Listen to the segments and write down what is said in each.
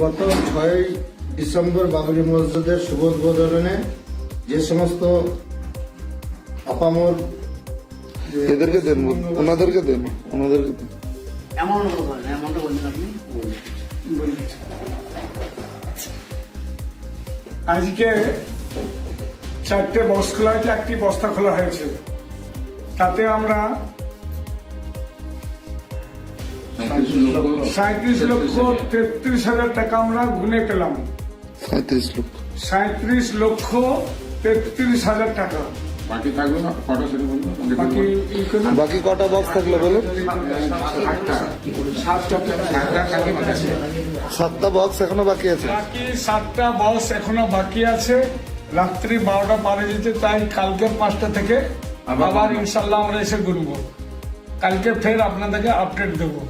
গত ছয় ডিসেম্বর বাবরি মসজিদের শুভ উদ্বোধনে যে সমস্ত আপামর এদেরকে দেন ওনাদেরকে দেন ওনাদেরকে দেন। বলছেন আপনি। আজকে চারটে খোলা একটি বস্তা খোলা হয়েছে। তাতে আমরা সাঁত্রিশ লক্ষ তেত্রিশ হাজার টাকা আমরা গুনে পেলাম। সাঁত্রিশ লক্ষ। সাঁত্রিশ লক্ষ তেত্রিশ হাজার টাকা। বাকি থাকবে না? কটা সেটা বাকি বাকি কটা বক্স থাকল বলো সাতটা। বক্স এখনও বাকি আছে। বাকি সাতটা বক্স এখনও বাকি আছে। রাত্রি বারোটা পারে যেতে তাই কালকে পাঁচটা থেকে। আবার ইনশাল্লাহ আমরা এসে ঘুরবো কালকে ফের আপনাদেরকে আপডেট দেবো।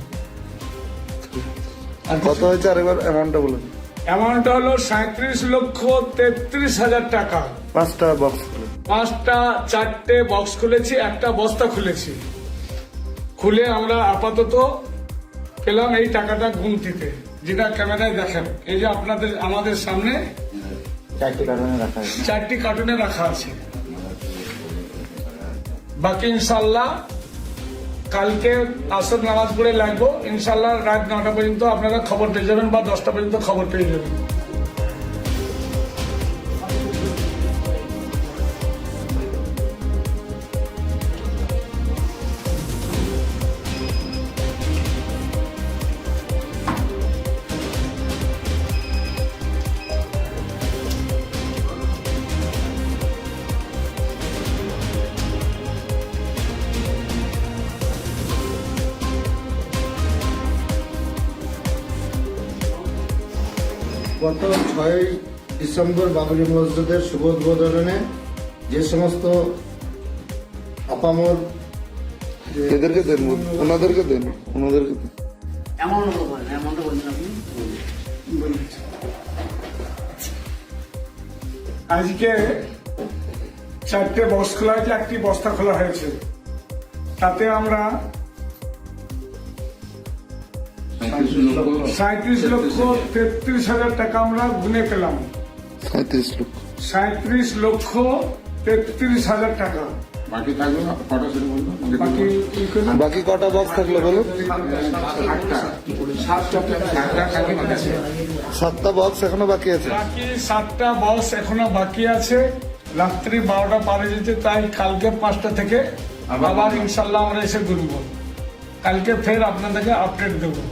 কত হয়েছে আরেকবার? অ্যামাউন্টটা বলুন অ্যামাউন্টটা হলো সাঁত্রিশ লক্ষ তেত্রিশ হাজার টাকা। পাঁচটা বক্স পাঁচটা চারটে বক্স খুলেছি একটা বস্তা খুলেছি। খুলে আমরা আপাতত পেলাম এই টাকাটা গুনতিতে যেটা ক্যামেরায় দেখেন। এই যে আপনাদের আমাদের সামনে চারটি কার্টুনে রাখা আছে। বাকি ইনশাল্লাহ কালকে আসর নামাজ পড়ে লাগবো। ইনশাল্লাহ রাত নটা পর্যন্ত আপনারা খবর পেয়ে যাবেন বা দশটা পর্যন্ত খবর পেয়ে যাবেন। গত ছয় ডিসেম্বর বাবরি মসজিদের শুভ উদ্বোধনে যে সমস্ত আপামর এদেরকে দেন ওনাদেরকে দেন ওনাদেরকে দেন। আজকে চারটে বক্স খোলা হয়েছে একটি বস্তা খোলা হয়েছে। তাতে আমরা সাঁত্রিশ লক্ষ তেত্রিশ হাজার টাকা আমরা গুনে পেলাম। সাঁত্রিশ লক্ষ। সাঁত্রিশ লক্ষ তেত্রিশ হাজার টাকা। বাকি থাকবে কটা বাকি বাকি কটা বক্স থাকল বলো সাতটা বক্স এখনও বাকি আছে। বাকি সাতটা বক্স এখনও বাকি আছে। রাত্রি বারোটা পারে যেতে তাই কালকে পাঁচটা থেকে আবার ইনশাল্লাহ আমরা এসে ঘুরবো। কালকে ফের আপনাদেরকে আপডেট দেবো।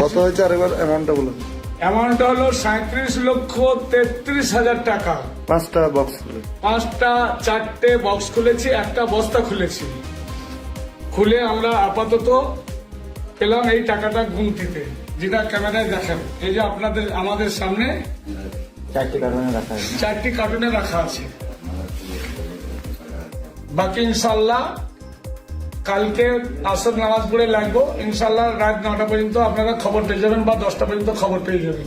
কত হয়েছে আরেকবার অ্যামাউন্টটা বলুন। অ্যামাউন্টটা হলো সাঁত্রিশ লক্ষ তেত্রিশ হাজার টাকা। পাঁচটা বক্স পাঁচটা চারটে বক্স খুলেছি একটা বস্তা খুলেছি। খুলে আমরা আপাতত পেলাম এই টাকাটা গুনতিতে যেটা ক্যামেরায় দেখেন। এই যে আপনাদের আমাদের সামনে চারটি রাখা আছে চারটি কার্টুনে রাখা আছে। বাকি ইনশাল্লাহ কালকে আসর নামাজ পড়ে লাগবো। ইনশাল্লাহ রাত নটা পর্যন্ত আপনারা খবর পেয়ে যাবেন বা দশটা পর্যন্ত খবর পেয়ে যাবেন।